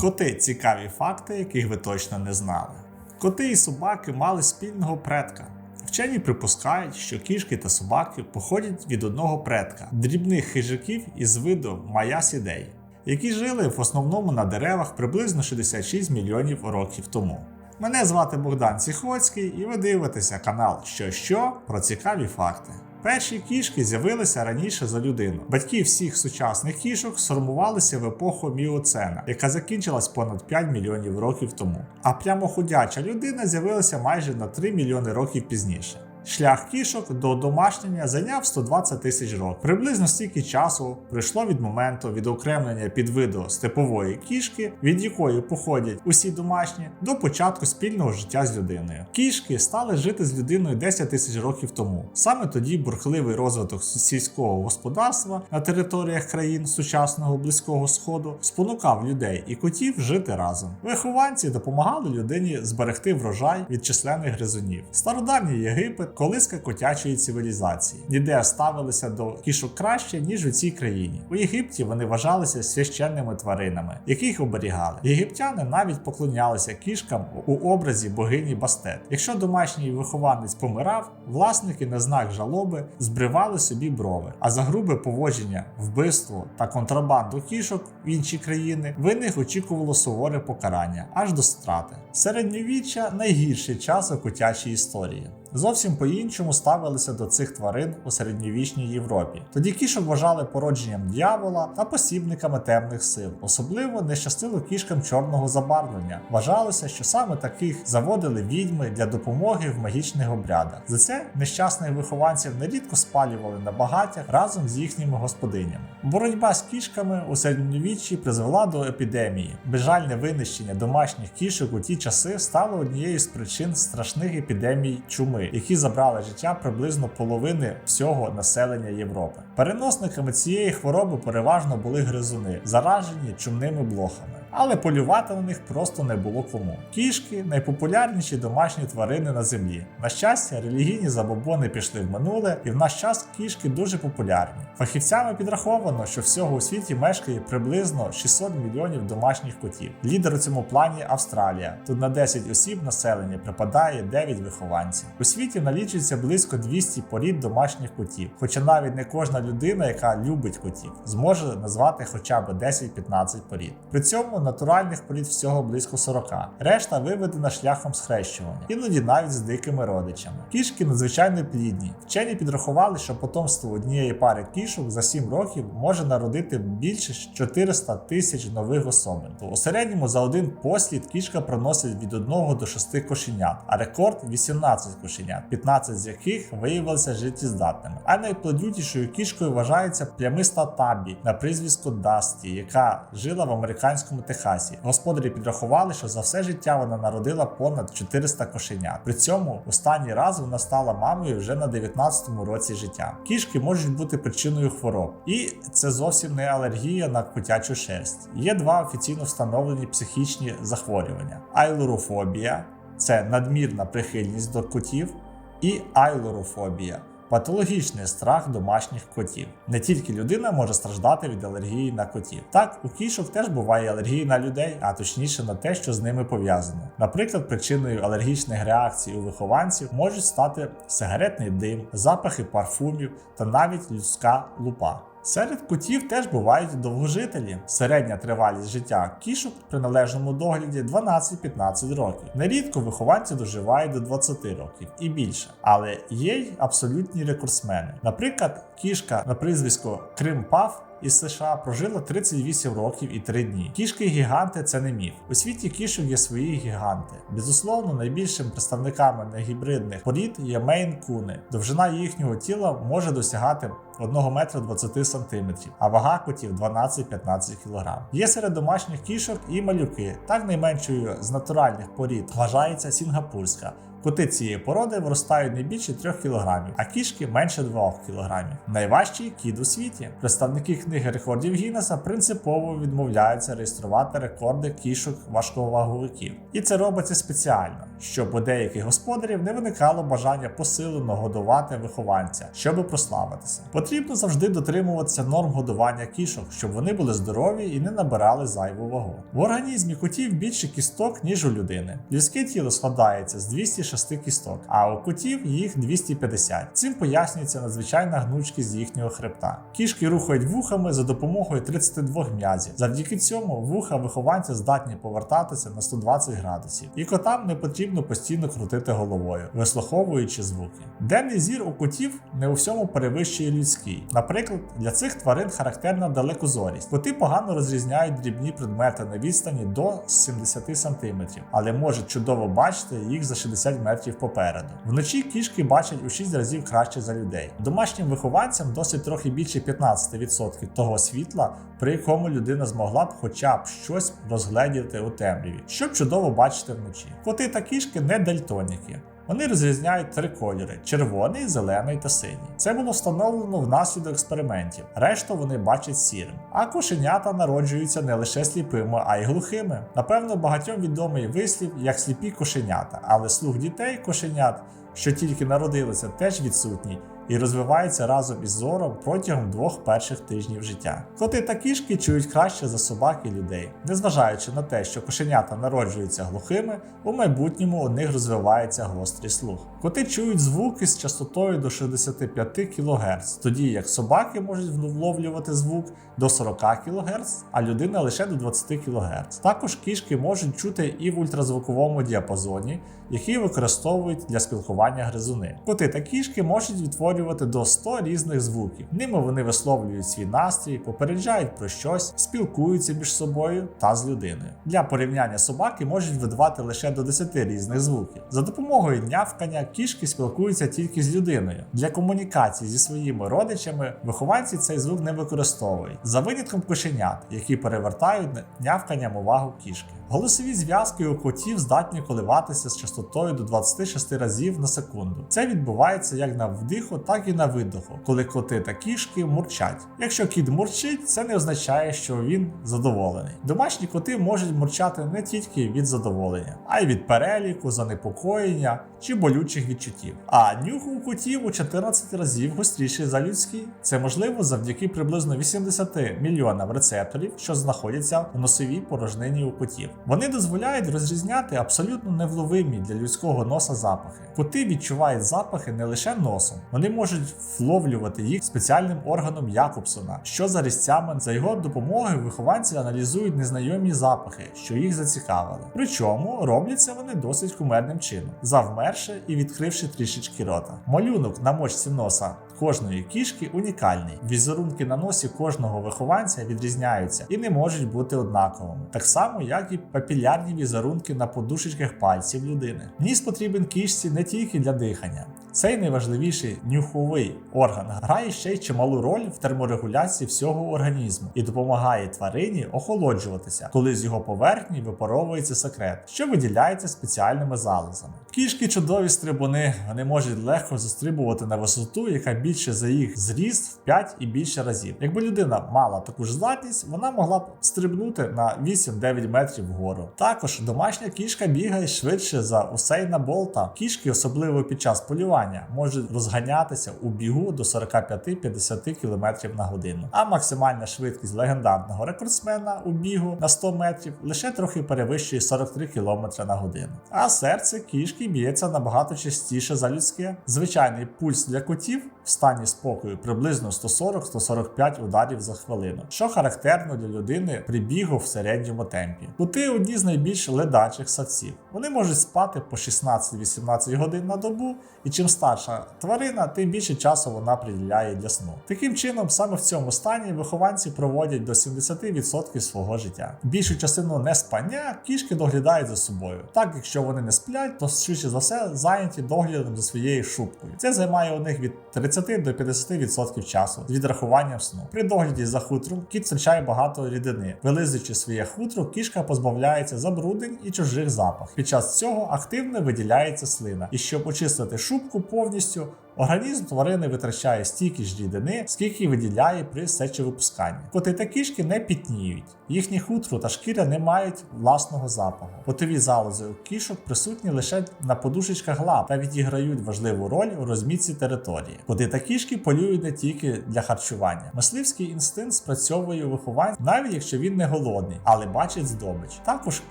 Коти цікаві факти, яких ви точно не знали. Коти і собаки мали спільного предка. Вчені припускають, що кішки та собаки походять від одного предка дрібних хижаків із виду маясідей, які жили в основному на деревах приблизно 66 мільйонів років тому. Мене звати Богдан Сіхоцький, і ви дивитеся канал Що що про цікаві факти. Перші кішки з'явилися раніше за людину. Батьки всіх сучасних кішок сформувалися в епоху Міоцена, яка закінчилась понад 5 мільйонів років тому. А прямоходяча людина з'явилася майже на 3 мільйони років пізніше. Шлях кішок до домашнення зайняв 120 тисяч років. Приблизно стільки часу пройшло від моменту відокремлення підвиду степової кішки, від якої походять усі домашні, до початку спільного життя з людиною. Кішки стали жити з людиною 10 тисяч років тому. Саме тоді бурхливий розвиток сільського господарства на територіях країн сучасного близького сходу спонукав людей і котів жити разом. Вихованці допомагали людині зберегти врожай від численних гризунів. Стародавній Єгипет колиска котячої цивілізації. Ніде ставилися до кішок краще, ніж у цій країні. У Єгипті вони вважалися священними тваринами, яких оберігали. Єгиптяни навіть поклонялися кішкам у образі богині Бастет. Якщо домашній вихованець помирав, власники на знак жалоби збривали собі брови. А за грубе поводження, вбивство та контрабанду кішок в інші країни винних очікувало суворе покарання аж до страти. Середньовіччя найгірший час у котячій історії. Зовсім по-іншому ставилися до цих тварин у середньовічній Європі. Тоді кішок вважали породженням дьявола та посібниками темних сил. Особливо не щастило кішкам чорного забарвлення. Вважалося, що саме таких заводили відьми для допомоги в магічних обрядах. За це нещасних вихованців нерідко спалювали на багаттях разом з їхніми господинями. Боротьба з кішками у середньовіччі призвела до епідемії. Безжальне винищення домашніх кішок у ті часи стало однією з причин страшних епідемій чуми які забрали життя приблизно половини всього населення Європи. Переносниками цієї хвороби переважно були гризуни, заражені чумними блохами. Але полювати на них просто не було кому. Кішки найпопулярніші домашні тварини на землі. На щастя, релігійні забобони пішли в минуле, і в наш час кішки дуже популярні. Фахівцями підраховано, що всього у світі мешкає приблизно 600 мільйонів домашніх котів. Лідер у цьому плані Австралія. Тут на 10 осіб населення припадає 9 вихованців. У світі налічується близько 200 порід домашніх котів, хоча навіть не кожна людина, яка любить котів, зможе назвати хоча б 10-15 порід. При цьому натуральних порід всього близько 40. Решта виведена шляхом схрещування, іноді навіть з дикими родичами. Кішки надзвичайно плідні. Вчені підрахували, що потомство однієї пари кішок за 7 років може народити більше 400 тисяч нових особин. У середньому за один послід кішка приносить від 1 до 6 кошенят, а рекорд 18 кошенят, 15 з яких виявилися життєздатними. А найплодютішою кішкою вважається плямиста табі на прізвисько Дасті, яка жила в американському Техасі. Господарі підрахували, що за все життя вона народила понад 400 кошенят. При цьому останній раз вона стала мамою вже на 19-му році життя. Кішки можуть бути причиною хвороб, і це зовсім не алергія на котячу шерсть. Є два офіційно встановлені психічні захворювання: айлорофобія це надмірна прихильність до котів, і айлорофобія. Патологічний страх домашніх котів. Не тільки людина може страждати від алергії на котів. Так, у кішок теж буває алергії на людей, а точніше на те, що з ними пов'язано. Наприклад, причиною алергічних реакцій у вихованців можуть стати сигаретний дим, запахи парфумів та навіть людська лупа. Серед котів теж бувають довгожителі. Середня тривалість життя кішок при належному догляді 12-15 років. Нерідко вихованці доживають до 20 років і більше, але є й абсолютні рекордсмени. Наприклад, кішка на прізвисько Крим Пав із США прожила 38 років і 3 дні. Кішки-гіганти це не міф. У світі кішок є свої гіганти. Безусловно, найбільшим представниками негібридних порід є мейн-куни. Довжина їхнього тіла може досягати 1 метра 20 см, а вага котів 12-15 кг. Є серед домашніх кішок і малюки. Так найменшою з натуральних порід вважається сінгапурська. Коти цієї породи виростають не більше 3 кг, а кішки менше 2 кг. Найважчий кіт у світі. Представники книги рекордів Гіннеса принципово відмовляються реєструвати рекорди кішок важковаговиків. І це робиться спеціально, щоб у деяких господарів не виникало бажання посилено годувати вихованця, щоб прославитися. Потрібно завжди дотримуватися норм годування кішок, щоб вони були здорові і не набирали зайву вагу. В організмі котів більше кісток, ніж у людини. Людське тіло складається з 206 кісток, а у котів їх 250. Цим пояснюється надзвичайна гнучкість їхнього хребта. Кішки рухають вухами за допомогою 32 м'язів. Завдяки цьому вуха вихованця здатні повертатися на 120 градусів, і котам не потрібно постійно крутити головою, вислуховуючи звуки. Денний зір у котів не у всьому перевищує людський. Наприклад, для цих тварин характерна далекозорість. Коти погано розрізняють дрібні предмети на відстані до 70 см, але можуть чудово бачити їх за 60 метрів попереду. Вночі кішки бачать у 6 разів краще за людей. Домашнім вихованцям досить трохи більше 15% того світла, при якому людина змогла б хоча б щось розгледіти у темряві, щоб чудово бачити вночі. Коти та кішки не дальтоніки. Вони розрізняють три кольори: червоний, зелений та синій. Це було встановлено внаслідок експериментів. Решту вони бачать сірим. А кошенята народжуються не лише сліпими, а й глухими. Напевно, багатьом відомий вислів як сліпі кошенята, але слух дітей кошенят, що тільки народилися, теж відсутній. І розвивається разом із зором протягом двох перших тижнів життя. Коти та кішки чують краще за собак і людей. Незважаючи на те, що кошенята народжуються глухими, у майбутньому у них розвивається гострий слух. Коти чують звуки з частотою до 65 кГц, тоді як собаки можуть вловлювати звук до 40 кГц, а людина лише до 20 кГц. Також кішки можуть чути і в ультразвуковому діапазоні, який використовують для спілкування гризуни. Коти та кішки можуть відтворювати до 100 різних звуків. Ними вони висловлюють свій настрій, попереджають про щось, спілкуються між собою та з людиною. Для порівняння собаки можуть видавати лише до 10 різних звуків. За допомогою нявкання кішки спілкуються тільки з людиною. Для комунікації зі своїми родичами вихованці цей звук не використовують, за винятком кошенят, які перевертають нявканням увагу кішки. Голосові зв'язки у котів здатні коливатися з частотою до 26 разів на секунду. Це відбувається як на вдиху, так і на видоху, коли коти та кішки мурчать. Якщо кіт мурчить, це не означає, що він задоволений. Домашні коти можуть мурчати не тільки від задоволення, а й від переліку, занепокоєння чи болючих відчуттів. А нюх у котів у 14 разів гостріший за людський. Це можливо завдяки приблизно 80 мільйонам рецепторів, що знаходяться у носовій порожнині у котів. Вони дозволяють розрізняти абсолютно невловимі для людського носа запахи. Коти відчувають запахи не лише носом, вони можуть вловлювати їх спеціальним органом Якобсона, що за різцями за його допомогою вихованці аналізують незнайомі запахи, що їх зацікавили. Причому робляться вони досить кумедним чином, завмерши і відкривши трішечки рота. Малюнок на мочці носа кожної кішки унікальний. Візерунки на носі кожного вихованця відрізняються і не можуть бути однаковими, так само як і папілярні візерунки на подушечках пальців людини. Ніс потрібен кішці не тільки для дихання. Цей найважливіший нюховий орган грає ще й чималу роль в терморегуляції всього організму і допомагає тварині охолоджуватися, коли з його поверхні випаровується секрет, що виділяється спеціальними залозами. Кішки чудові стрибуни, вони можуть легко застрибувати на висоту, яка більше за їх зріст в 5 і більше разів. Якби людина мала таку ж здатність, вона могла б стрибнути на 8-9 метрів вгору. Також домашня кішка бігає швидше за Усейна Болта. Кішки, особливо під час полювання, можуть розганятися у бігу до 45-50 км на годину. А максимальна швидкість легендарного рекордсмена у бігу на 100 метрів лише трохи перевищує 43 км на годину. А серце кішки б'ється набагато частіше за людське. Звичайний пульс для котів в стані спокою приблизно 140-145 ударів за хвилину, що характерно для людини при бігу в середньому темпі. Коти одні з найбільш ледачих савців. Вони можуть спати по 16-18 годин на добу, і чим старша тварина, тим більше часу вона приділяє для сну. Таким чином, саме в цьому стані вихованці проводять до 70% свого життя. Більшу частину неспання кішки доглядають за собою. Так, якщо вони не сплять, то швидше за все зайняті доглядом за своєю шубкою. Це займає у них від 30 до 50% часу з відрахуванням сну. При догляді за хутром кіт втрачає багато рідини. Вилизуючи своє хутро, кішка позбавляється забруднень і чужих запахів. Під час цього активно виділяється слина. І щоб очистити шубку повністю, Організм тварини витрачає стільки ж рідини, скільки виділяє при сечовипусканні. Коти та кішки не пітніють. Їхні хутро та шкіря не мають власного запаху. Потові залози у кішок присутні лише на подушечках лап та відіграють важливу роль у розмітці території. Коти та кішки полюють не тільки для харчування. Мисливський інстинкт спрацьовує у навіть якщо він не голодний, але бачить здобич. Також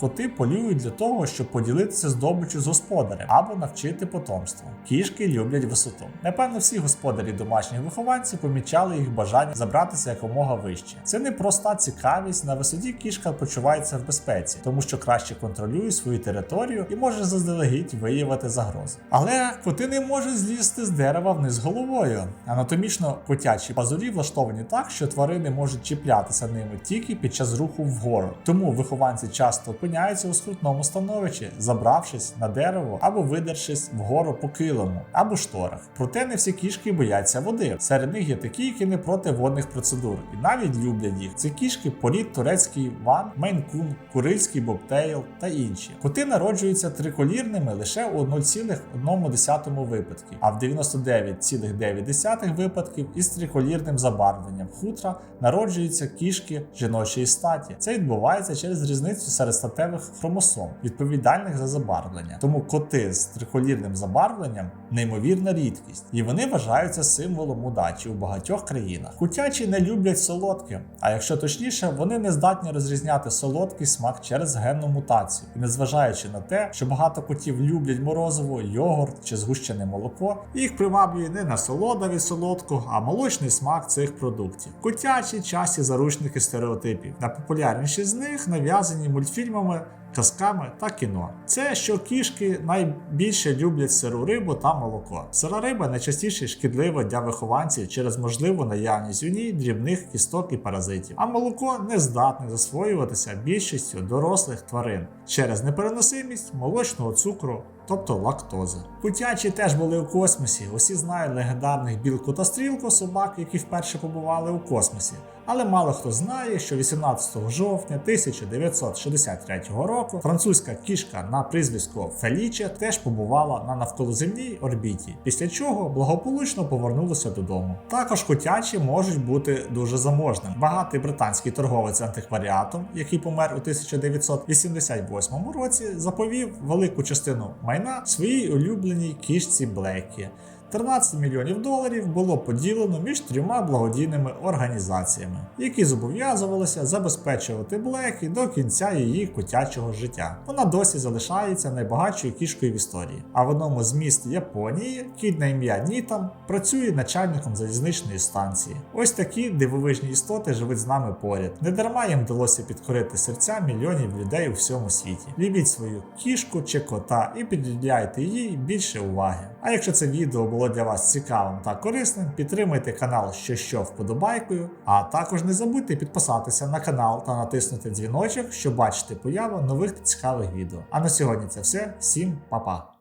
коти полюють для того, щоб поділитися здобичю з господарем або навчити потомство. Кішки люблять висоту. Напевно, всі господарі домашніх вихованців помічали їх бажання забратися якомога вище. Це не проста цікавість. На висоті кішка почувається в безпеці, тому що краще контролює свою територію і може заздалегідь виявити загрози. Але коти не можуть злізти з дерева вниз головою. Анатомічно котячі пазурі влаштовані так, що тварини можуть чіплятися ними тільки під час руху вгору. Тому вихованці часто опиняються у скрутному становищі, забравшись на дерево або видершись вгору по килиму або шторах. Проте не всі кішки бояться води. Серед них є такі, які не проти водних процедур і навіть люблять їх. Це кішки порід турецький ван, мейнкун, курильський бобтейл та інші. Коти народжуються триколірними лише у 0,1 випадків, а в 99,9 випадків із триколірним забарвленням хутра народжуються кішки жіночої статі. Це відбувається через різницю серед статевих хромосом, відповідальних за забарвлення. Тому коти з триколірним забарвленням неймовірна рідкість, і вони вважаються символом удачі у багатьох країнах. Кутячі не люблять солодке, а якщо точніше, вони не здатні розрізняти солодкий смак через генну мутацію. І незважаючи на те, що багато котів люблять морозиво, йогурт чи згущене молоко, їх приваблює не насолода від солодкого, а молочний смак цих продуктів. Котячі часті заручники стереотипів. Найпопулярніші з них нав'язані мультфільмами казками та кіно. Це що кішки найбільше люблять сиру рибу та молоко. Сира риба найчастіше шкідлива для вихованців через можливу наявність у ній дрібних кісток і паразитів. А молоко не здатне засвоюватися більшістю дорослих тварин через непереносимість молочного цукру. Тобто лактози. Кутячі теж були у космосі. Усі знають легендарних білку та стрілку собак, які вперше побували у космосі. Але мало хто знає, що 18 жовтня 1963 року французька кішка на прізвисько Феліче теж побувала на навколоземній орбіті, після чого благополучно повернулася додому. Також котячі можуть бути дуже заможним. Багатий британський торговець антикваріатом, який помер у 1988 році, заповів велику частину майна своїй улюбленій кішці Блекі. 13 мільйонів доларів було поділено між трьома благодійними організаціями, які зобов'язувалися забезпечувати Блекі до кінця її котячого життя. Вона досі залишається найбагатшою кішкою в історії. А в одному з міст Японії кіт на ім'я Нітам працює начальником залізничної станції. Ось такі дивовижні істоти живуть з нами поряд. Не дарма їм вдалося підкорити серця мільйонів людей у всьому світі. Любіть свою кішку чи кота і приділяйте їй більше уваги. А якщо це відео було для вас цікавим та корисним, підтримайте канал що що вподобайкою, а також не забудьте підписатися на канал та натиснути дзвіночок, щоб бачити появу нових цікавих відео. А на сьогодні це все. Всім па-па!